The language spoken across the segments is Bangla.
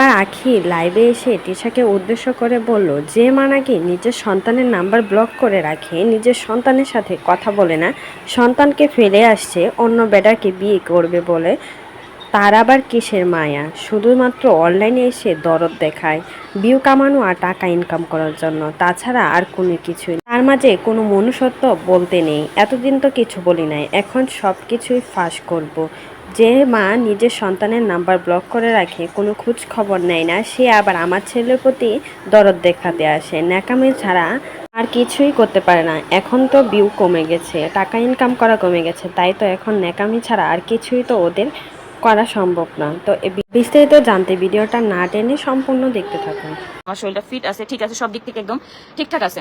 একবার আখি লাইভে এসে তিশাকে উদ্দেশ্য করে বলল, যে মা নাকি নিজের সন্তানের নাম্বার ব্লক করে রাখে, নিজের সন্তানের সাথে কথা বলে না, সন্তানকে ফেলে আসছে, অন্য বেটাকে বিয়ে করবে বলে। তার আবার কিসের মায়া? শুধুমাত্র অনলাইনে এসে দরদ দেখায়, ভিউ কামানো আর টাকা ইনকাম করার জন্য। তাছাড়া আর কোনো কিছুই তার মাঝে কোনো মনুষ্যত্ব বলতে নেই, এতদিন তো কিছু বলি নাই, এখন সব কিছুই ফাঁস করব। যে মা নিজের সন্তানের নাম্বার ব্লক করে রাখে, কোনো খোঁজ খবর নেয় না, সে আবার আমার ছেলের প্রতি দরদ দেখাতে আসে। ন্যাকামি ছাড়া আর কিছুই করতে পারে না। এখন তো ভিউ কমে গেছে, টাকা ইনকাম করা কমে গেছে, তাই তো এখন ন্যাকামি ছাড়া আর কিছুই তো ওদের করা সম্ভব না। তো বিস্তারিত জানতে ভিডিওটা না টেনে সম্পূর্ণ দেখতে থাকুন। আমার শরীরটা ফিট আছে, ঠিক আছে, সব দিক থেকে একদম ঠিকঠাক আছে।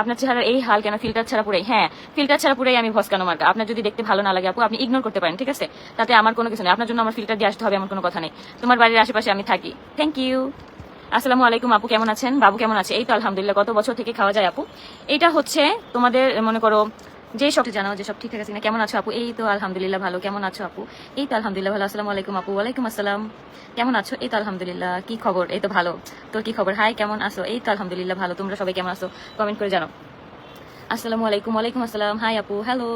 আপনার চেহারার এই হাল কেন? ফিল্টার ছাড়া পুরাই হ্যাঁ ফিল্টার ছাড়া পুরাই আমি ভস্কানো মার্কা আপনার যদি দেখতে ভালো না লাগে আপু, আপনি ইগনোর করতে পারেন, ঠিক আছে? তাতে আমার কোনো কিছু নেই। আপনার জন্য আমার ফিল্টার দিয়ে আসতে হবে, এমন কোনো কথা নেই। তোমার বাড়ির আশেপাশে আমি থাকি। থ্যাংক ইউ আসসালামু আলাইকুম আপু, কেমন আছেন? বাবু কেমন আছে? এই তো আলহামদুলিল্লাহ কত বছর থেকে খাওয়া যায় আপু। এটা হচ্ছে তোমাদের, মনে করো যে সব জানাও, যে সব ঠিক আছে না কেমন আছো আপু? এই তো আলহামদুলিল্লাহ ভালো, কেমন আছো আপু? এই তো আলহামদুলিল্লাহ ভালো, আসসালামু আলাইকুম আপু, ওয়ালাইকুম আসসালাম। কেমন আছো? এই তো আলহামদুলিল্লাহ, কি খবর? এই তো ভালো। তোর কি খবর? হাই, কেমন আছো? এই তো আলহামদুলিল্লাহ ভালো, তোমরা সবাই কেমন আছো? কমেন্ট করে জানো আসসালামু আলাইকুম, ওয়ালাইকুম আসসালাম। হাই আপু, হ্যালো।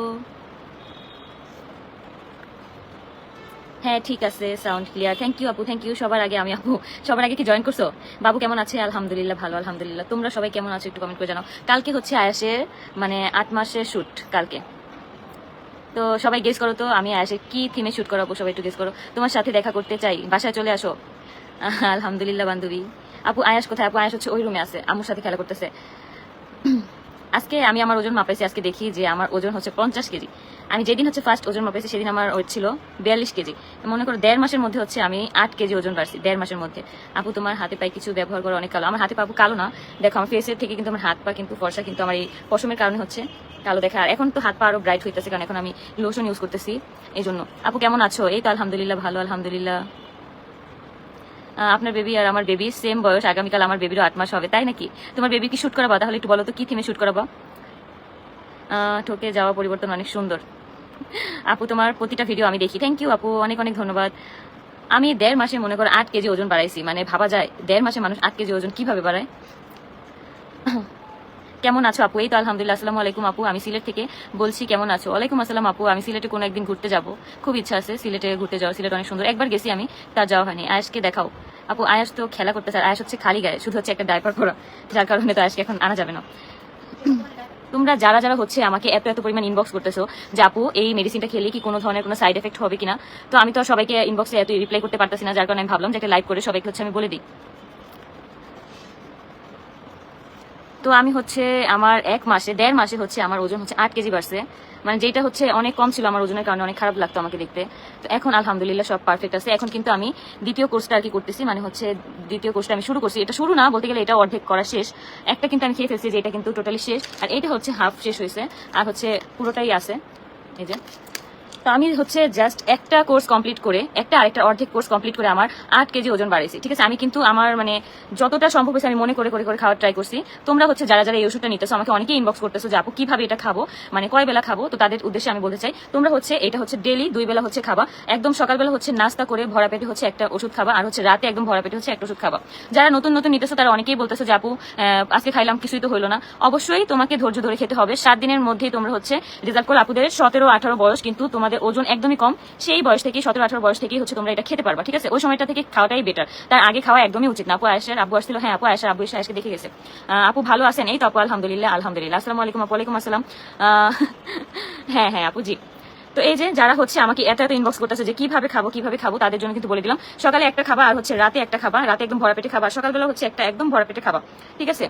হ্যাঁ ঠিক আছে সাউন্ড ক্লিয়ার থ্যাংক ইউ আপু থ্যাংক ইউ সবার আগে আমি, আপু, সবার আগে কি জয়েন করছ? বাবু কেমন আছে? আলহামদুলিল্লাহ, ভালো, আলহামদুলিল্লাহ। তোমরা সবাই কেমন আছো একটু কমেন্ট করে জানাও। কালকে হচ্ছে আয়াসের মানে আট মাসের শ্যুট কালকে। তো সবাই গেস করো তো, আমি আয়াসের কি থিমে শ্যুট করাবো, সবাই একটু গেস করো। তোমার সাথে দেখা করতে চাই, বাসায় চলে আসো। আলহামদুলিল্লাহ, বান্ধবী। আপু, আয়াস কোথায়? আপু, আয়াস হচ্ছে ওই রুমে আছে আমার সাথে খেলা করতেছে। আজকে আমি আমার ওজন মাপাইছি, আজকে দেখি যে আমার ওজন হচ্ছে পঞ্চাশ কেজি। আমি যেদিন হচ্ছে ফার্স্ট ওজন মাপাইছি সেদিন আমার ওয়েট ছিল বিয়াল্লিশ কেজি। মনে করো, দেড় মাসের মধ্যে হচ্ছে আমি আট কেজি ওজন বাড়ছি, দেড় মাসের মধ্যে। আপু, তোমার হাতে পায়ে কিছু ব্যবহার করে অনেক কালো। আমার হাতে পা কালো না। দেখো, আমার ফেসের থেকে কিন্তু আমার হাত পা কিন্তু ফর্সা, কিন্তু আমার এই পশমের কারণে হচ্ছে কালো দেখা। আর এখন তো হাত পা আরও ব্রাইট হইতেছে, কারণ এখন আমি লোশন ইউজ করতেছি এই জন্য আপু, কেমন আছো? এই তো আলহামদুলিল্লাহ, ভালো, আলহামদুলিল্লাহ। আপনার বেবি আর আমার বেবি সেম বয়স। আগামীকাল আমার বেবিরও আট মাস হবে, তাই নাকি? তোমার বেবি কি শুট করাবা? তাহলে একটু বলো তো, কি থিমে শুট করাবা? ঠকে যাওয়া পরিবর্তন অনেক সুন্দর। আপু, তোমার প্রতিটা ভিডিও আমি দেখি। থ্যাংক ইউ আপু, অনেক অনেক ধন্যবাদ। আমি দেড় মাসে মনে করো আট কেজি ওজন বাড়াইছি মানে ভাবা যায়, দেড় মাসে মানুষ আট কেজি ওজন কীভাবে বাড়ায়? কেমন আছো আপু? এই তো আলহামদুলিল্লাহ, আসসালামু আলাইকুম আপু। আমি সিলেট থেকে বলছি, কেমন আছো? ওয়ালাইকুম আসসালাম আপু, আমি সিলেটে কোনো একদিন ঘুরতে যাব। খুব ইচ্ছা আছে সিলেটে ঘুরতে যাওয়া সিলেট অনেক সুন্দর। একবার গেছি আমি, তার যাওয়া হয়নি। আয়াসকে দেখাও। আপু আয়াস তো খেলা করতে চায় আয়াস হচ্ছে খালি গায়ে, শুধু হচ্ছে একটা ডাইপার পরা, যার কারণে তো আয়াসকে এখন আনা যাবে না। তোমরা যারা যারা হচ্ছে আমাকে এত এত পরিমাণ ইনবক্স করতেছো যে আপু, এই মেডিসিনটা খেলে কি কোনো ধরনের কোনো সাইড এফেক্ট হবে কিনা? তো আমি তো সবাইকে ইনবক্সে এত রিপ্লাই করতে পারতেছি না, যার কারণে আমি ভাবলাম যে একটা লাইভ করে সবাইকে হচ্ছে আমি বলে দিই। তো আমি হচ্ছে আমার এক মাসে, দেড় মাসে হচ্ছে আমার ওজন হচ্ছে আট কেজি বাড়ছে। মানে যেটা হচ্ছে অনেক কম ছিল আমার ওজনের কারণে, অনেক খারাপ লাগতো আমাকে দেখতে। তো এখন আলহামদুলিল্লাহ সব পারফেক্ট আছে। এখন কিন্তু আমি দ্বিতীয় কোর্সটা আর কি করতেছি মানে হচ্ছে দ্বিতীয় কোর্সটা আমি শুরু করছি। এটা শুরু না বলতে গেলে এটা অর্ধেক করা শেষ। একটা কিন্তু আমি খেয়ে ফেলছি যে এটা কিন্তু টোটালি শেষ। আর এটা হচ্ছে হাফ শেষ হয়েছে। আর হচ্ছে পুরোটাই আছে। এই যে। তো আমি হচ্ছে জাস্ট একটা কোর্স কমপ্লিট করে, একটা আরেকটা অর্ধেক কোর্স কমপ্লিট করে আমার আট কেজি ওজন বাড়িয়েছি ঠিক আছে? আমি কিন্তু আমার মানে যতটা সম্ভব হয়েছে আমি মনে করে করে করে খাওয়ার ট্রাই করছি। তোমরা হচ্ছে যারা যারা এই ওষুধটা নিতেছো, আমাকে অনেকেই ইনবক্স করতেছো যে, আপু, কীভাবে এটা খাব? মানে কয় বেলা খাব? তো তাদের উদ্দেশ্যে আমি বলতে চাই, তোমরা হচ্ছে এটা হচ্ছে ডেলি দুই বেলা হচ্ছে খাবা। একদম সকালবেলা হচ্ছে নাস্তা করে ভরা পেটে হচ্ছে একটা ওষুধ খাবা আর হচ্ছে রাতে একদম ভরা পেটে হচ্ছে একটা ওষুধ খাবা। যারা নতুন নতুন নিতেছো, তারা অনেকেই বলতেছো যে, আপু আজকে খাইলাম, কিছুই তো হইল না। অবশ্যই তোমাকে ধৈর্য ধরে খেতে হবে। সাত দিনের মধ্যেই তোমরা হচ্ছে রেজাল্ট করো। আপুদের সতেরো, আঠারো বয়স কিন্তু তোমাদের ওজন একদমই কম, সেই বয়স থেকে সতেরো, আঠারো বয়স থেকেই হচ্ছে তোমরা এটা খেতে পারবা, ঠিক আছে? ওই সময়টা থেকে খাওয়াটাই বেটার তার আগে খাওয়া একদমই উচিত না। আপু আয়েশের আব্বু আসছিল হ্যাঁ আপু আয়েশের, আব্বু এসে আয়েশকে দেখে গেছে। আপু ভালো আছেন? এই তো আপু, আলহামদুলিল্লাহ আলহামদুলিল্লাহ। আসসালামু আলাইকুম, আপু আলাইকুম আসসালাম। হ্যাঁ হ্যাঁ আপু, জি। তো এই যে যারা হচ্ছে আমাকে এত এত ইনবক্স করতেছে যে কীভাবে খাব কীভাবে খাব, তাদের জন্য কিন্তু বলে দিলাম। সকালে একটা খাবা আর হচ্ছে রাতে একটা খাবা রাতে একদম ভরা পেটে খাবা সকালবেলা হচ্ছে একটা একদম ভরা পেটে খাবা ঠিক আছে?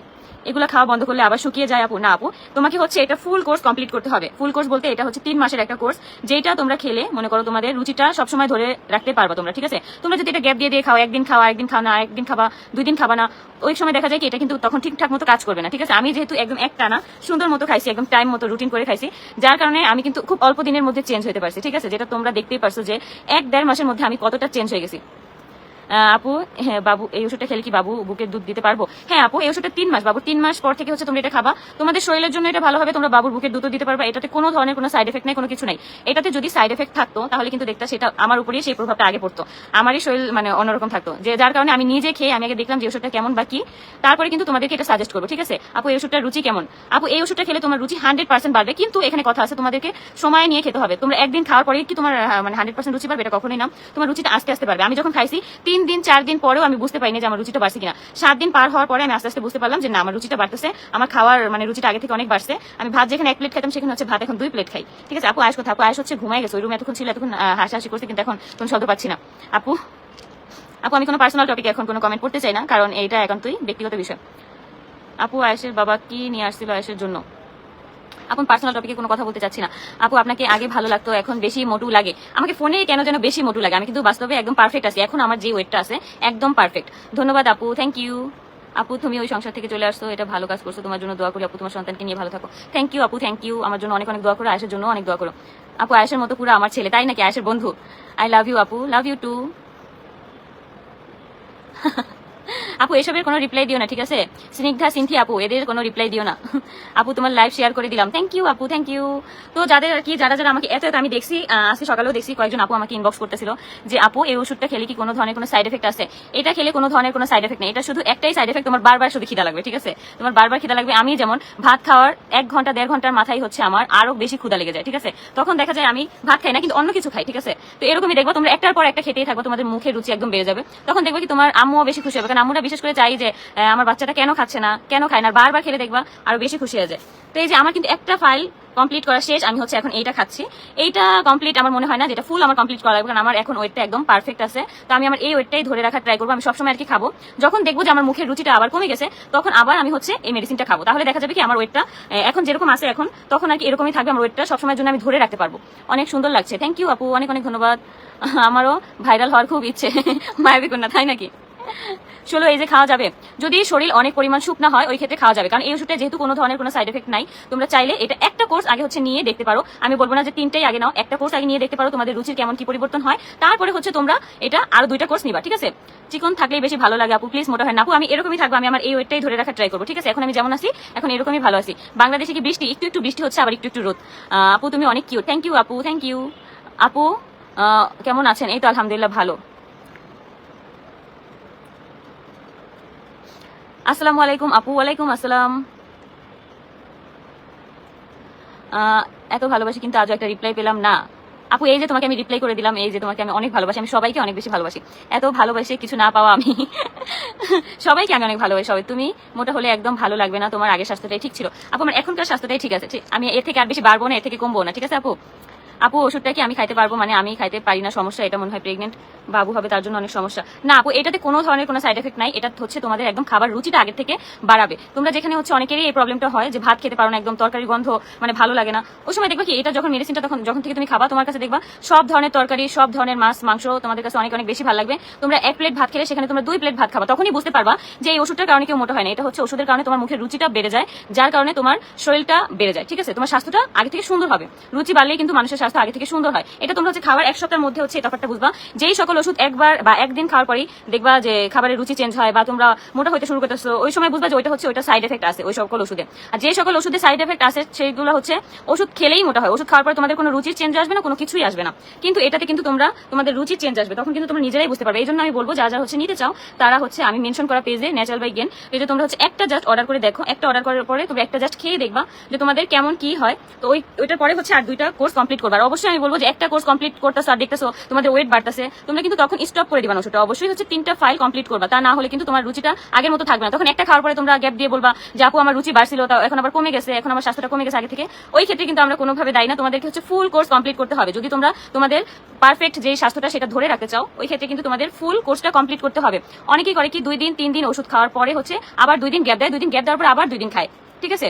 এগুলো খাওয়া বন্ধ করলে আবার শুকিয়ে যায় আপু। না আপু, তোমাকে হচ্ছে এটা ফুল কোর্স কমপ্লিট করতে হবে। ফুল কোর্স বলতে এটা হচ্ছে তিন মাসের একটা কোর্স যেটা তোমরা খেলে, মনে করো তোমাদের রুচিটা সবসময় ধরে রাখতে পারবা তোমরা, ঠিক আছে? তোমরা যদি এটা গ্যাপ দিয়ে দিয়ে খাও, একদিন খাওয়া, একদিন খাও না, একদিন খাবা দুই দিন খাবা না, ওই সময় দেখা যায় কি এটা কিন্তু তখন ঠিকঠাক মতো কাজ করবে না, ঠিক আছে? আমি যেহেতু একদম একটা না, সুন্দর মতো খাইছি, একদম টাইম মতো রুটিন করে খাইছি, যার কারণে আমি কিন্তু খুব অল্প দিনের মধ্যে চেঞ্জ হতে পারছি। ঠিক আছে, যেটা তোমরা দেখতেই পারছ যে এক দেড় মাসের মধ্যে আমি কতটা চেঞ্জ হয়ে গেছি। আপু হ্যাঁ বাবু, এই ওষুধটা খেলে কি বাবু বুকের দুধ দিতে পারব? হ্যাঁ আপু, এই ওষুধটা তিন মাস, বাবু, তিন মাস পর থেকে হচ্ছে তোমরা এটা খাবা। তোমাদের শরীরের জন্য এটা ভালো হবে, তোমরা বাবুর বুকের দুধও দিতে পারবা। এটাতে কোনো ধরনের কোনো সাইড এফেক্ট নাই, কোনো কিছু নাই। এটাতে যদি সাইড এফেক্ট থাকতো, তাহলে কিন্তু দেখতে সেটা আমার উপরেই সেই প্রভাবটা আগে পড়তো। আমারই শরীর মানে অন্যরকম থাকতো। যে যার কারণে আমি নিজে খেয়ে আমি আগে দেখলাম যে ওষুধটা কেমন বা কি। তারপরে কিন্তু তোমাদেরকে এটা সাজেস্ট করব, ঠিক আছে? আপু, এই ওষুধটার রুচি কেমন? আপু, এই ওষুধটা খেলে তোমার রুচি হান্ড্রেড পার্সেন্ট বাড়বে, কিন্তু এখানে কথা আছে, তোমাদেরকে সময় নিয়ে খেতে হবে। তোমরা একদিন খাওয়ার পরে কি তোমার মানে হান্ড্রেড পার্সেন্ট রুচি পারবে এটা কখনোই না। তোমার রুচিটা আস্তে আস্তে পারবে আমি যখন খাইছি তিন দিন, চার দিন পরেও আমি বুঝতে পারিনি যে আমার রুচিটা বাড়ছে কিনা। সাত দিন পার হওয়ার পরে আমি আস্তে আস্তে বুঝতে পারলাম যে না, আমার রুচিটা বাড়তেছে। আমার খাওয়ার মানে রুচিটা আগে থেকে অনেক বাড়ছে। আমি ভাত যেখানে এক প্লেট খেতাম সেখানে হচ্ছে ভাত, এখন দুই প্লেট খাই। ঠিক আছে, আপু আয়স কথা আপু আয়স হচ্ছে ঘুমাই গেছে, ওই রুমে এতক্ষণ ছিল, এতক্ষণ হাসাহাসি করছে, কিন্তু এখন কোনো শব্দ পাচ্ছি না। আপু আপু, আমি কোনো পার্সোনাল টপিকে এখন কোনো কমেন্ট করতে চাই না, কারণ এটা এখন তুই ব্যক্তিগত বিষয়। আপু আয়েশের বাবা কি নিয়ে আসছিল আয়েশের জন্য? আপু পার্সোনাল টপিকে কোনো কথা বলতে চাচ্ছি না। আপু, আপনাকে আগে ভালো লাগতো, এখন বেশি মোটু লাগে। আমাকে ফোনে কেন যেন বেশি মোটু লাগে? আমি কিন্তু বাস্তবে একদম পারফেক্ট আছি। এখন আমার যে ওয়েটটা আছে, একদম পারফেক্ট ধন্যবাদ আপু থ্যাংক ইউ আপু, তুমি ওই সংসার থেকে চলে আসছো, এটা ভালো কাজ করছ। তোমার জন্য দোয়া করি আপু, তোমার সন্তানকে নিয়ে ভালো থাকো। থ্যাংক ইউ আপু থ্যাংক ইউ আমার জন্য অনেক অনেক দোয়া করো, আয়েশের জন্য অনেক দোয়া করো। আপু, আয়েশের মতো পুরো আমার ছেলে, তাই নাকি আয়েশের বন্ধু? আই লাভ ইউ আপু লাভ ইউ টু আপু, এসবের কোনো রিপ্লাই দিও না, ঠিক আছে? স্নিগ্ধা, সিনথি আপু, এদের কোনো রিপ্লাই দিও না। আপু, তোমার লাইভ শেয়ার করে দিলাম। থ্যাংক ইউ আপু থ্যাংক ইউ তো যাদের আর কি, যারা যারা আমাকে, এত এত আমি দেখছি আজকে সকালেও দেখছি, কয়েকজন আপু আমাকে ইনবক্স করতেছিল যে, আপু, এই ওষুধটা খেলে কি কোনো ধরনের কোনো সাইড এফেক্ট আছে? এটা খেলে কোনো ধরনের কোনো সাইড এফেক্ট নেই। এটা শুধু একটাই সাইড এফেক্ট তোমার বারবার শুধু খিদা লাগবে, ঠিক আছে? তোমার বারবার খিদা লাগবে। আমি যেমন ভাত খাওয়ার এক ঘণ্টা, দেড় ঘণ্টার মাথায় হচ্ছে আমার আরও বেশি ক্ষুদা লেগে যায়, ঠিক আছে? তখন দেখা যায় আমি ভাত খাই না, কিন্তু অন্য কিছু খাই, ঠিক আছে? তো এরকমই দেখব তোমরা একটার পর একটা খেতেই থাকব, তোমাদের মুখে রুচি একদম বেড়ে যাবে। তখন দেখবে কি তোমার আম্মুও বেশি খুশি হবে, কারণ আম্মুরা বিশেষ করে চাই যে আমার বাচ্চাটা কেন খাচ্ছে না, কেন খায় না, বারবার খেলে দেখবা আরও বেশি খুশি হয়ে যায়। তো এই যে আমার কিন্তু একটা ফাইল কমপ্লিট করা শেষ, আমি হচ্ছে এখন এইটা খাচ্ছি। এইটা কমপ্লিট আমার মনে হয় না যেটা ফুল আমার কমপ্লিট করা লাগবে, কারণ আমার এখন ওয়েটটা একদম পারফেক্ট আছে। তো আমি আমার এই ওয়েটটাই ধরে রাখার ট্রাই করব, আমি সবসময় আর কি খাব। যখন দেখব যে আমার মুখের রুচিটা আবার কমে গেছে, তখন আবার আমি হচ্ছে এই মেডিসিনটা খাব। তাহলে দেখা যাবে কি আমার ওয়েটটা এখন যেরকম আছে এখন, তখন আর কি এরকমই থাকবে আমার ওয়েটটা সবসময়ের জন্য আমি ধরে রাখতে পারব। অনেক সুন্দর লাগছে। থ্যাংক ইউ আপু, অনেক অনেক ধন্যবাদ। আমারও ভাইরাল হওয়ার খুব ইচ্ছে। মায়াবী কন্যা, তাই নাকি? ষোলো, এই যে খাওয়া যাবে। যদি শরীর অনেক পরিমাণ শুকনা হয়, ওই ক্ষেত্রে খাওয়া যাবে। কারণ এই ওষুধটা যেহেতু কোনো ধরনের কোনো সাইড এফেক্ট নাই, তোমরা চাইলে এটা একটা কোর্স আগে হচ্ছে নিয়ে দেখতে পারো। আমি বলব না যে তিনটেই আগে নাও, একটা কোর্স আগে নিয়ে দেখতে পারো তোমাদের রুচির কেমন, কি পরিবর্তন হয়। তারপরে হচ্ছে তোমরা এটা আরও দুইটা কোর্স নিবা, ঠিক আছে? চিকন থাকলেই বেশি ভালো লাগে আপু প্লিজ মোটা হয় না আপু, আমি এরকমই থাকব, আমি আমার এই ওয়েটটাই ধরে রাখার ট্রাই করব, ঠিক আছে? এখন আমি যেমন আছি, এখন এরকমই ভালো আছি। বাংলাদেশে কি বৃষ্টি? একটু একটু বৃষ্টি হচ্ছে, আবার একটু একটু রোদ। আপু, তুমি অনেক কিউ থ্যাংক ইউ আপু থ্যাংক ইউ আপু কেমন আছেন? এই তো আলহামদুলিল্লাহ, ভালো। আসসালামু আলাইকুম আপু ওয়ালাইকুম আসসালাম এত ভালোবাসি কিন্তু আজও একটা রিপ্লাই পেলাম না। আপু, এই যে তোমাকে আমি রিপ্লাই করে দিলাম, এই যে তোমাকে আমি অনেক ভালোবাসি, আমি সবাইকে অনেক বেশি ভালোবাসি। এত ভালোবাসে কিছু না পাওয়া আমি। সবাইকে আমি অনেক ভালোবাসি, সবাই। তুমি মোটা হলে একদম ভালো লাগবে না, তোমার আগের স্বাস্থ্যটাই ঠিক ছিল। আপু, আমার এখনকার স্বাস্থ্যটাই ঠিক আছে। আমি এর থেকে আর বেশি বাড়বো না, এর থেকে কমবো না। ঠিক আছে, আপু? আপু, ওষুধটা কি আমি খাইতে পারব? মানে আমি খাইতে পারি না, সমস্যা, এটা মনে হয় প্রেগনেন্ট বাবু হবে, তার জন্য অনেক সমস্যা। না আপু, এটাতে কোনো ধরনের কোনো সাইড এফেক্ট নাই, এটা হচ্ছে তোমাদের একদম খাবার রুচিটা আগের থেকে বাড়াবে। তোমরা যেখানে হচ্ছে অনেকেরই এই প্রবলেমটা হয়, যে ভাত খেতে পারো না, একদম তরকারি গন্ধ মানে ভালো লাগে না। ওই সময় দেখবা কি, এটা যখন মেডিসিনটা তখন, যখন থেকে তুমি খাবা, তোমার কাছে দেখবা সব ধরনের তরকারি, সব ধরনের মাছ, মাংস তোমাদের কাছে অনেক অনেক বেশি ভালো লাগবে। তোমরা এক প্লেট ভাত খেলে, সেখানে তোমরা দুই প্লেট ভাত খাবা, তখনই বুঝতে পারবা যে এই ওষুধটার কারণে কেউ মোটা হয় না। এটা হচ্ছে ওষুধের কারণে তোমার মুখের রুচিটা বেড়ে যায়, যার কারণে তোমার শরীরটা বেড়ে যায়, ঠিক আছে? তোমার স্বাস্থ্যটা আগে থেকে সুন্দর হবে। রুচি বাড়লেই কিন্তু মানুষের স্বাস্থ্য আগে থেকে সুন্দর হয়। এটা তোমরা হচ্ছে খাবার এক সপ্তাহের মধ্যে হচ্ছে তফাৎটা বুঝবা। যেই সকল ওষুধ একবার বা একদিন খাওয়ার পরেই দেখবা যে খাবারের রুচি চেঞ্জ হয় বা তোমরা মোটা হইতে শুরু করতেছো, ওই সময় বুঝবা যে ওইটা হচ্ছে ওইটা সাইড এফেক্ট আছে ওই সকল ওষুধে। আর যে সকল ওষুধে সাইড এফেক্ট আছে সেইগুলো হচ্ছে ওষুধ খেলেই মোটা হয়। ওষুধ খাওয়ার পর তোমাদের কোনো রুচির চেঞ্জ আসবে না, কোনো কিছুই আসবে না। কিন্তু এটাতে কিন্তু তোমরা তোমাদের রুচির চেঞ্জ আসবে। তখন কিন্তু তোমরা নিজেরাই বুঝতে পারবে। এই জন্য আমি বলব যারা যারা হচ্ছে নিতে চাও, তারা হচ্ছে আমি মেনশন করা পেজে ন্যাচারাল বাই গেন পেজে তোমরা হচ্ছে একটা জাস্ট অর্ডার করে দেখো। একটা অর্ডার করার পরে তোমরা একটা জাস্ট খেয়ে দেখবা যে তোমাদের কেমন কি হয়। তো ওই, ওইটার পরে হচ্ছে আর দুইটা কোর্স কমপ্লিট করবা। অবশ্যই আমি বলব যে একটা কোর্স কমপ্লিট করতেছো আর দেখতেছো তোমাদের ওয়েট বাড়তেছে, তোমরা কিন্তু তখন স্টপ করে দিবা ওষুধটা। অবশ্যই হচ্ছে তিনটা ফাইল কমপ্লিট করবা, তা না হলে কিন্তু তোমার রুচিটা আগের মতো থাকবে না। তখন একটা খাওয়ার পরে তোমরা গ্যাপ দিয়ে বলবা যে, আপু, আমার রুচি বাড়ছিল তা এখন আবার কমে গেছে, এখন আমার স্বাস্থ্যটা কমে গেছে আগে থেকে। ওই ক্ষেত্রে কিন্তু আমরা কোনোভাবে দায়ী না, তোমাদেরকে হচ্ছে ফুল কোর্স কমপ্লিট করতে হবে। যদি তোমরা তোমাদের পারফেক্ট যে স্বাস্থ্যটা সেটা ধরে রাখতে চাও, ওই ক্ষেত্রে কিন্তু তোমাদের ফুল কোর্সটা কমপ্লিট করতে হবে। অনেকেই করে কি, দুই দিন, তিন দিন ওষুধ খাওয়ার পরে হচ্ছে আবার দুই দিন গ্যাপ দেয়, দুই দিন গ্যাপ দেওয়ার পর আবার দুই দিন খায়। ঠিক আছে?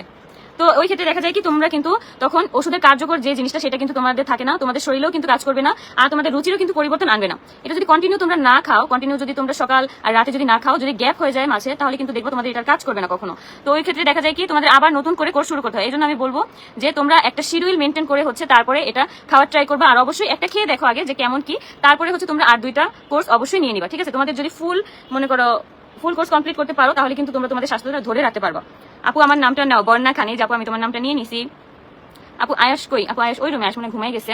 তো ওই ক্ষেত্রে দেখা যায় কি, তোমরা কিন্তু তখন ওষুধের কার্যকর যে জিনিসটা, সেটা কিন্তু তোমাদের থাকে না, তোমাদের শরীরেও কিন্তু কাজ করবে না, আর তোমাদের রুচিরও কিন্তু পরিবর্তন আনবে না। এটা যদি কন্টিনিউ তোমরা না খাও কন্টিনিউ যদি তোমরা সকাল আর রাতে যদি না খাও, যদি গ্যাপ হয়ে যায় মাঝে, তাহলে কিন্তু দেখব তোমাদের এটার কাজ করবে না কখনো। তো ওই ক্ষেত্রে দেখা যায় কি, তোমাদের আবার নতুন করে কোর্স শুরু করতে হয়। এই জন্য আমি বলব যে, তোমরা একটা শিডিউল মেনটেন করে হচ্ছে তারপরে এটা খাওয়ার ট্রাই করবে। আর অবশ্যই একটা খেয়ে দেখো আগে যে কেমন কি, তারপরে হচ্ছে তোমরা আর দুইটা কোর্স অবশ্যই নিয়ে নিবা, ঠিক আছে? তোমাদের যদি ফুল মনে করো ফুল কোর্স কমপ্লিট করতে পারো, তাহলে কিন্তু তোমরা তোমাদের স্বাস্থ্যটা ধরে রাখতে পারবা। আপু, আমার নামটা নাও, বর্ণা খানি আপু, আমি তোমার নামটা নিয়ে নিছি। আপু, আয়াস কই? আপু, আয়াস ওই রুমে আয়াস মানে ঘুমাই গেছে।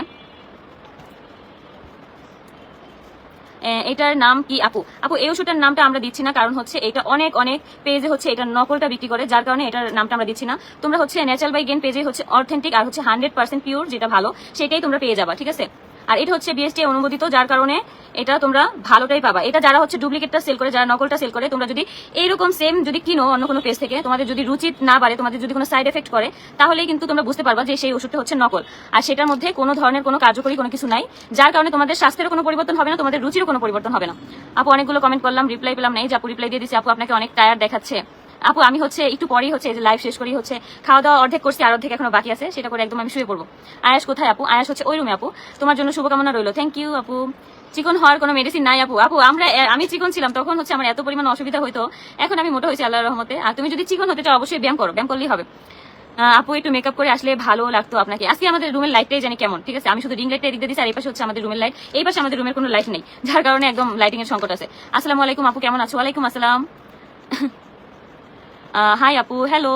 এটার নাম কি আপু? আপু, এই ওষুধটার নামটা আমরা দিচ্ছি না, কারণ হচ্ছে এটা অনেক অনেক পেজে হচ্ছে এটা নকলটা বিক্রি করে, যার কারণে এটার নামটা আমরা দিচ্ছি না। তোমরা হচ্ছে ন্যাচারাল বাই গেন পেজে হচ্ছে অথেন্টিক আর হচ্ছে হান্ড্রেড পার্সেন্ট পিওর যেটা ভালো, সেটাই তোমরা পেয়ে যাবা, ঠিক আছে? আর এটা হচ্ছে বিএসটি অনুমোদিত, যার কারণে এটা তোমরা ভালোটাই পাবা। এটা যারা হচ্ছে ডুপ্লিকেটটা সেল করে, যারা নকলটা সেল করে, তোমরা যদি এইরকম সেম যদি কিনো অন্য কোনো পেজ থেকে, তোমাদের যদি রুচি না বাড়ে, তোমাদের যদি কোনো সাইড এফেক্ট করে, তাহলেই কিন্তু তোমরা বুঝতে পারবা যে সেই ওষুধটা হচ্ছে নকল। আর সেটার মধ্যে কোনো ধরনের কোনো কার্যকরী কোনো কিছু নাই, যার কারণে তোমাদের স্বাস্থ্যের কোনো পরিবর্তন হবে না, তোমাদের রুচিরও কোনো পরিবর্তন হবে না। আপু, অনেকগুলো কমেন্ট করলাম রিপ্লাই পেলাম নেই যে আপু রিপ্লাই দিয়ে দিচ্ছি আপু আপনাকে অনেক টায়ার দেখাচ্ছে। আপু, আমি হচ্ছে একটু পরেই হচ্ছে যে লাইভ শেষ করি হচ্ছে খাওয়া দাওয়া অর্ধেক করছি, আর অর্ধেক এখনও বাকি আছে, সেটা করে একদম আমি শুয়ে পড়ব। আয়াস কোথায় আপু? আয়াস হচ্ছে ওই রুমে আপু। তোমার জন্য শুভকামনা রইল। থ্যাংক ইউ আপু। চিকন হওয়ার কোনো মেডিসিন নাই আপু। আপু, আমরা আমি চিকন ছিলাম, তখন হচ্ছে আমার এত পরিমাণ অসুবিধা হইতো। এখন আমি মোটা হয়েছি আল্লাহর রহমতে। আর তুমি যদি চিকন হতে চাও, অবশ্যই ব্যায়াম করো। ব্যায়াম করলেই হবে। আপু, একটু মেকআপ করে আসলে ভালো লাগতো আপনাকে। আজকে আমাদের রুমের লাইটটাই জানি কেমন, ঠিক আছে? আমি শুধু রিং লাইটটা এদিক দিচ্ছি আর এই পাশে হচ্ছে আমাদের রুমের লাইট এই পাশে আমাদের রুমের কোনো লাইট নেই, যার কারণে একদম লাইটিং এর সংকট আছে। আসসালামু আলাইকুম আপু, কেমন আছো? ওয়ালাইকুম আসসালাম। হাই আপু হ্যালো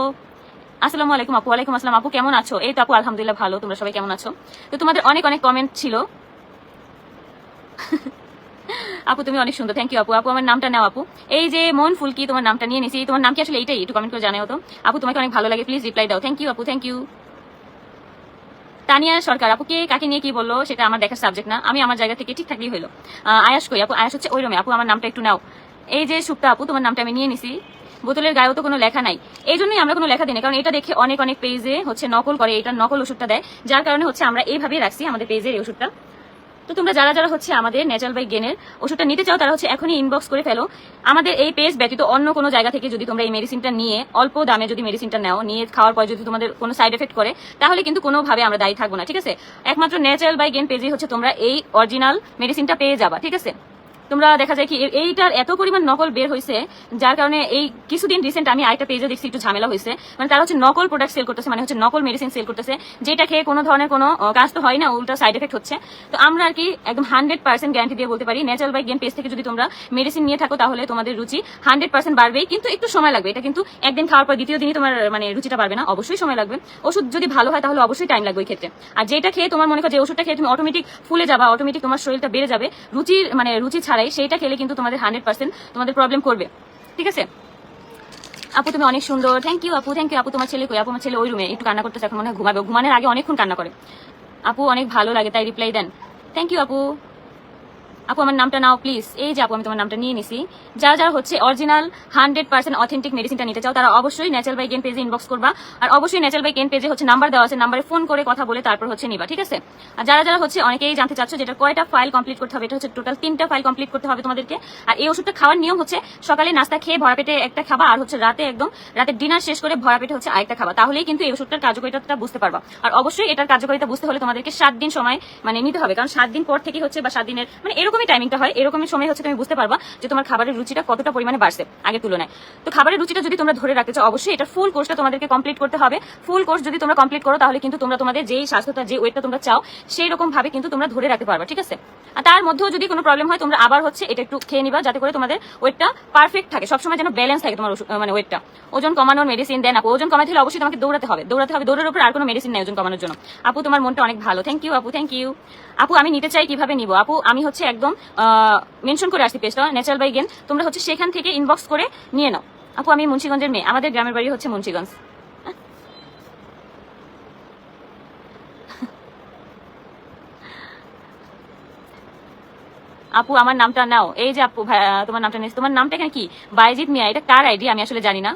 আসসালামু আলাইকুম আপু, ওয়ালাইকুম আসসালাম আপু, কেমন আছো? এই তো আপু, আলহামদুলিল্লাহ ভালো, তোমরা সবাই কেমন আছো? তো তোমাদের অনেক অনেক কমেন্ট ছিল। আপু, তুমি অনেক সুন্দর থ্যাংক ইউ আপু। আপু, আমার নামটা নাও আপু। এই যে মন ফুলকি, তোমার নামটা নিয়ে নিছি। তোমার নাম কি আসলে এইটাই? একটু কমেন্ট করে জানাও তো। আপু, তোমাকে অনেক ভালো লাগে প্লিজ রিপ্লাই দাও। থ্যাংক ইউ আপু থ্যাংক ইউ তানিয়া সরকার, আপু, কে কাকে নিয়ে কি বলল সেটা আমার দেখার সাবজেক্ট না। আমি আমার জায়গা থেকে ঠিক থাকলেই হলো আয়াস কই? আপু, আয়াস হচ্ছে ওই রুমে। আপু, আমার নামটা একটু নাও। এই যে সুপ্তা আপু, তোমার নামটা আমি নিয়ে নিছি। বোতলের গায়েও তো কোনো লেখা নাই। এই জন্যই আমরা কোনো লেখা দিই না কারণ এটা দেখে অনেক অনেক পেজে হচ্ছে নকল করে, এটা নকল ওষুধটা দেয়, যার কারণে হচ্ছে আমরা এইভাবেই রাখছি আমাদের পেজের এই ওষুধটা। তো তোমরা যারা যারা হচ্ছে আমাদের ন্যাচারাল বাই গেনের ওষুধটা নিতে চাও, তারা হচ্ছে এখনই ইনবক্স করে ফেলো। আমাদের এই পেজ ব্যতীত অন্য কোনো জায়গা থেকে যদি তোমরা এই মেডিসিনটা নিয়ে, অল্প দামে যদি মেডিসিনটা নাও, নিয়ে খাওয়ার পর যদি তোমাদের কোনো সাইড এফেক্ট করে, তাহলে কিন্তু কোনোভাবে আমরা দায়ী থাকব না, ঠিক আছে? একমাত্র ন্যাচারাল বাই গেন পেজে হচ্ছে তোমরা এই অরিজিনাল মেডিসিনটা পেয়ে যাবা, ঠিক আছে? তোমরা দেখা যায় কি এইটার এত পরিমাণ নকল বের হয়েছে যার কারণে এই কিছুদিন রিসেন্ট আমি আরেকটা পেজে দেখছি, একটু ঝামেলা হয়েছে মানে তারা হচ্ছে নকল প্রোডাক্ট সেল করতেছে মানে হচ্ছে নকল মেডিসিন সেল করতেছে, যেটা খেয়ে কোনো ধরনের কোনো কাজ তো হয় না, উল্টা সাইড এফেক্ট হচ্ছে। তো আমরা আর কি একদম হান্ড্রেড পার্সেন্ট গ্যারান্টি দিয়ে বলতে পারি ন্যাচারাল বাই গেম পেজ থেকে যদি তোমরা মেডিসিন নিয়ে থাকো, তাহলে তোমাদের রুচি হান্ড্রেড পার্সেন্ট বাড়বেই, কিন্তু একটু সময় লাগবে। এটা কিন্তু একদিন খাওয়ার পর দ্বিতীয় দিনই তোমার মানে রুচিটা বাড়বে না, অবশ্যই সময় লাগবে। ওষুধ যদি ভালো হয়, তাহলে অবশ্যই টাইম লাগবে ওই ক্ষেত্রে। আর যেটা খেয়ে তোমার মনে করো যে ওষুধটা খেয়ে তুমি অটোমেটিক ফুলে যাবা অটোমেটিক তোমার শরীরটা বেড়ে যাবে, রুচির মানে রুচি ছাড়াই সেইটা খেলে কিন্তু তোমাদের হান্ড্রেড পার্সেন্ট তোমাদের প্রবলেম করবে। ঠিক আছে? আপু, তুমি অনেক সুন্দর। থ্যাংক ইউ আপু থ্যাংক ইউ আপু, তোমার ছেলে কই? আপু, আমার ছেলে ওই রুমে। একটু কান্না করতেছে, এখন মনে হয় ঘুমাবে। ঘুমানোর আগে অনেকক্ষণ কান্না করে। আপু, অনেক ভালো লাগে, তাই রিপ্লাই দেন। থ্যাংক ইউ আপু। আপু, আমার নামটা নাও প্লিজ এই যে আপু, আমি তোমার নামটা নিয়ে নিছি। যারা যারা হচ্ছে অরিজিনাল হান্ড্রেড পার্সেন্ট অথেন্টিক মেডিসিনটা নিতে চাও, তারা অবশ্যই ন্যাচারাল বাই গেন পেজে ইনবক্স করবা। আর অবশ্যই ন্যাচারাল বাই গেন পেজে হচ্ছে নাম্বার দেওয়া আছে নাম্বারে ফোন করে কথা বলে তারপর হচ্ছে নিবা, ঠিক আছে? আর যারা যারা হচ্ছে অনেকেই জানতে চাচ্ছ যেটা কয়টা ফাইল কমপ্লিট করতে হবে, এটা হচ্ছে টোটাল তিনটা ফাইল কমপ্লিট করতে হবে তোমাদেরকে। আর এই ওষুধটা খাওয়ার নিয়ম হচ্ছে সকালে নাস্তা খেয়ে ভরা পেটে একটা খাবা, আর হচ্ছে রাতে একদম রাতে ডিনার শেষ করে ভরা পেটে হচ্ছে আরেকটা খাবা। তাহলেই কিন্তু এই ওষুধটার কার্যকারিতা বুঝতে পারবা। আর অবশ্যই এটার কার্যকারিতা বুঝতে হলে তোমাদেরকে সাত দিন সময় মানে নিতে হবে। কারণ সাত দিন পর থেকে হচ্ছে বা সাত দিনের মানে এরকমই টাইমিংটা হয়, এরকমই সময় হচ্ছে তুমি বুঝতে পারবা যে তোমার খাবারের রুচিটা কতটা পরিমাণে বাড়ছে আগের তুলনায়। তো খাবারের রুচিটা যদি তোমরা ধরে রাখতে চাও, অবশ্যই এটা ফুল কোর্সটা তোমাদেরকে কমপ্লিট করতে হবে। ফুল কোর্স যদি তোমরা কমপ্লিট করো, তাহলে কিন্তু তোমরা তোমাদের যেই স্বাস্থ্যটা, যে ওয়েটটা তোমরা চাও সেই রকম ভাবে কিন্তু তোমরা ধরে রাখতে পারবা, ঠিক আছে? আর তার মধ্যেও যদি কোনো প্রবলেম হয়, তোমরা আবার হচ্ছে এটা একটু খেয়ে নিবা, যাতে করে তোমাদের ওয়েটটা পারফেক্ট থাকে। সবসময় যেন ব্যালেন্স থাকে তোমার মানে ওয়েটটা ওজন কমানোর মেডিসিন দেন আপু। ওজন কমাতে হলে অবশ্যই তোমাকে দৌড়াতে হবে। দৌড়াতে হবে, দৌড়ের উপর আর কোনো মেডিসিন নেই ওজন কমানোর জন্য। আপু, তোমার মনটা অনেক ভালো। থ্যাংক ইউ আপু থ্যাংক ইউ আপু, আমি নিতে চাই কীভাবে নিব? আপু, আমি হচ্ছে একদম মেনশন করে আসছি পেজটা ন্যাচারাল বাই গেন তোমরা হচ্ছে সেখান থেকে ইনবক্স করে নিয়ে নাও। আপু, আমি মুন্সিগঞ্জের মেয়ে, আমাদের গ্রামের বাড়ি হচ্ছে মুন্সিগঞ্জ। আপু, আমার নামটা নাও। এই যে আপু তোমার নামটা নিয়েছে। তোমার নামটা এখানে কি? বাইজিৎ মিয়া, এটা কার আইডি? আমি আসলে জানি না।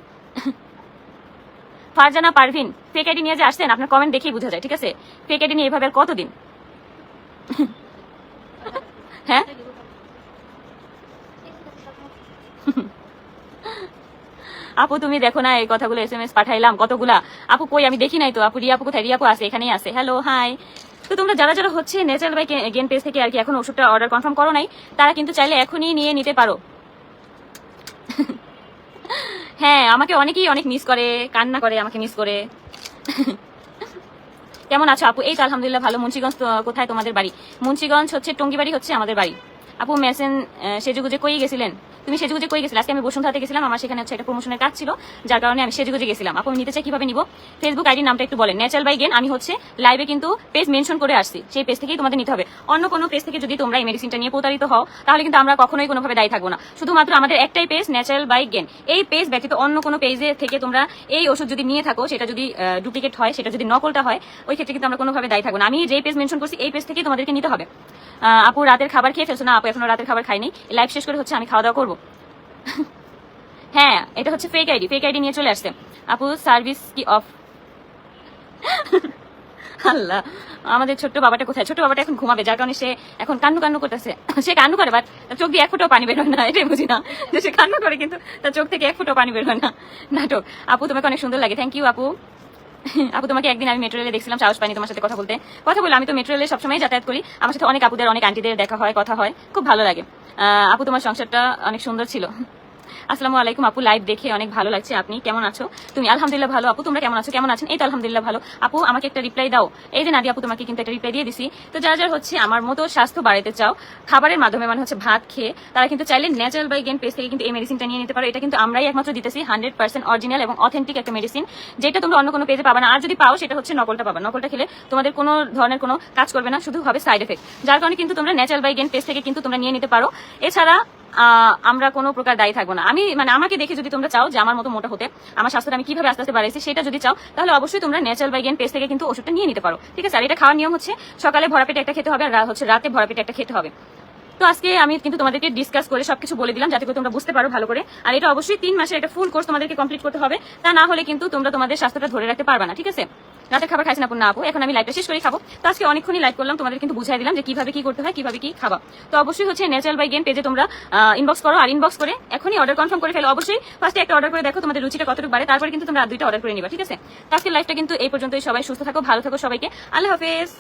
ফারজানা পারভিন ফেক আইডি নিয়ে যে আসছেন, আপনার কমেন্ট দেখেই বোঝা যায়, ঠিক আছে? ফেক আইডি নিয়ে এভাবে কতদিন? হ্যাঁ? আপু, তুমি দেখো না, এই কথাগুলো এস এম এস পাঠাইলাম, কতগুলা? আপু, কই, আমি দেখি নাই তো। আপু, রিয়াপু কোথায়? রিয়াপু আছে, এখানেই আছে। হ্যালো হাই তো তোমরা যারা যারা হচ্ছে ন্যাচারাল বাই গেন পেজ থেকে আর কি এখন ওষুধটা অর্ডার কনফার্ম করো নাই, তারা কিন্তু চাইলে এখনই নিয়ে নিতে পারো। হ্যাঁ আমাকে অনেকেই অনেক মিস করে, কান্না করে আমাকে মিস করে। কেমন আছো আপু? এই তো আলহামদুলিল্লাহ ভালো। মুন্সিগঞ্জ কোথায় তোমাদের বাড়ি? মুন্সিগঞ্জ হচ্ছে, টঙ্গিবাড়ি হচ্ছে আমাদের বাড়ি। আপু, মেসেন সেজুগুজে কই গেছিলেন? তুমি সেজুগুজে কই গেছিলে। আজকে আমি বসুন্ধরাতে গেছিলাম, আমার সেখানে হচ্ছে একটা প্রমোশনের কাজ ছিল, যার কারণে আমি সেজুগুজে গেছিলাম। আপু, আমি নিতে চাই, কীভাবে নিব? ফেসবুক আইডির নামটা একটু বলেন। ন্যাচারাল বাই গেন আমি হচ্ছে লাইভে কিন্তু পেজ মেনশন করে আসছি। সেই পেজ থেকেই তোমাদের নিতে হবে। অন্য কোনো পেজ থেকে যদি তোমরা এই মেডিসিনটা নিয়ে প্রতারিত হও, তাহলে কিন্তু আমরা কখনোই কোনোভাবে দায়ী থাকব না। শুধুমাত্র আমাদের একটাই পেজ ন্যাচারাল বাই গেন এই পেজ ব্যতীত অন্য কোনো পেজে থেকে তোমরা এই ওষুধ যদি নিয়ে থাকো, সেটা যদি ডুপ্লিকেট হয়, সেটা যদি নকলটা হয়, ওই ক্ষেত্রে কিন্তু আমরা কোনোভাবে দায়ী থাকব না। আমি যে পেজ মেনশন করছি, এই পেজ থেকেই তোমাদেরকে নিতে হবে। আপু, রাতের খাবার খেয়ে ফেলছো না? আপু, এখনও রাতের খাবার খাইনি লাইভ শেষ করে হচ্ছে আমি খাওয়া দাওয়া করব। হ্যাঁ এটা হচ্ছে ফেক আইডি ফেক আইডি নিয়ে চলে আসছে। আপু সার্ভিস কি অফ আল্লাহ, আমাদের ছোট্ট বাবাটা কোথায়? ছোট বাবাটা এখন ঘুমাবে, যার কারণে সে এখন কান্নু কান্নু করতেছে। সে কান্নু করে বাট চোখ দিয়ে এক ফুটো পানি বের হয় না, এটাই বুঝি না সে কান্নু করে, কিন্তু তার চোখ থেকে এক ফুটো পানি বের হয় না। নাটক। আপু, তোমাকে অনেক সুন্দর লাগে। থ্যাংক ইউ আপু। আপু, তোমাকে একদিন আমি মেট্রো রেলে দেখছিলাম, সাহস পাইনি তোমার সাথে কথা বলতে। কথা বলে আমি তো মেট্রো রেলে সবসময় যাতায়াত করি। আমার সাথে অনেক আপুদের, অনেক আন্টিদের দেখা হয়, কথা হয়, খুব ভালো লাগে। আপু, তোমার সংসারটা অনেক সুন্দর ছিল। আসসালামু আলাইকুম আপু লাইভ দেখে অনেক ভালো লাগছে। আপনি কেমন আছো? তুমি আলহামদুলিল্লাহ ভালো। আপু, তোমরা কেমন আছো? কেমন আছেন? এই তো আলহামদুলিল্লাহ ভালো। আপু, আমাকে একটা রিপ্লাই দাও। এই যে নাদি আপু, তোমাকে কিন্তু একটা রিপ্লাই দিয়ে দিছি। তো যারা যারা হচ্ছে, আমার মতো স্বাস্থ্য বাড়াতে চাও, খাবারের মাধ্যমে মানে হচ্ছে ভাত খেয়ে, তারা কিন্তু চাইলে ন্যাচারাল বাই গেন পেজ থেকে কিন্তু এই মেডিসিনটা নিয়ে নিতে পারো। এটা কিন্তু আমরাই একমাত্র দিতেছি হান্ড্রেড পার্সেন্ট অরিজিনাল এবং অথেন্টিক একটা মেডিসিন যেটা তোমরা অন্য কোনো পেজে পাবা না। আর যদি পাও, সেটা হচ্ছে নকলটা পাবা। নকলটা খেলে তোমাদের কোনো ধরনের কোনো কাজ করবে না, শুধু হবে সাইড এফেক্ট যার কারণে কিন্তু তোমরা ন্যাচারাল বাই গেন পেজ থেকে কিন্তু তোমরা নিয়ে নিতে পারো। এছাড়া আমরা কোনো প্রকার দায়ী থাকব না। আমি মানে আমাকে দেখে যদি তোমরা চাও যে আমার মতো মোটা হতে, আমার স্বাস্থ্যটা আমি কীভাবে আস্তে আস্তে বাড়াইছি সেটা যদি চাও, তাহলে অবশ্যই তোমরা ন্যাচারাল বাইগেন পেস্ট থেকে কিন্তু ওষুধটা নিয়ে নিতে পারো। ঠিক আছে? আর এটা খাওয়ার নিয়ম হচ্ছে সকালে ভরা পেটে একটা খেতে হবে আর হচ্ছে রাতে ভরা পেটে একটা খেতে হবে। তো আজকে আমি কিন্তু তোমাদেরকে ডিসকাস করে সবকিছু বলে দিলাম, যাতে করে তোমরা বুঝতে পারো ভালো করে। আর এটা অবশ্যই তিন মাসের একটা ফুল কোর্স তোমাদেরকে কমপ্লিট করতে হবে। তা না হলে কিন্তু তোমরা তোমাদের স্বাস্থ্যটা ধরে রাখতে পারবে না, ঠিক আছে? রাতের খাবার খাইছি না আপু? না আপু, এখন আমি লাইভটা শেষ করে খাব। তো আজকে অনেকক্ষণই লাইভ করলাম, তোমাদের কিন্তু বুঝাই দিলাম যে কীভাবে কি করতে হয়, কীভাবে কি খাবা। তো অবশ্যই হচ্ছে ন্যাচারাল বাই গেন পেজে তোমরা ইনবক্স করো আর ইনবক্স করে এখনই অর্ডার কনফার্ম করে ফেলো। অবশ্যই ফার্স্টে একটা অর্ডার করে দেখো তোমাদের রুচিটা কতটুকু বাড়ে, তারপরে কিন্তু তোমরা দুইটা অর্ডার করে নিবা, ঠিক আছে? তো আজকে লাইভটা কিন্তু এই পর্যন্তই। সবাই সুস্থ থাকো, ভালো থাকো সবাইকে। আল্লাহ হাফেজ।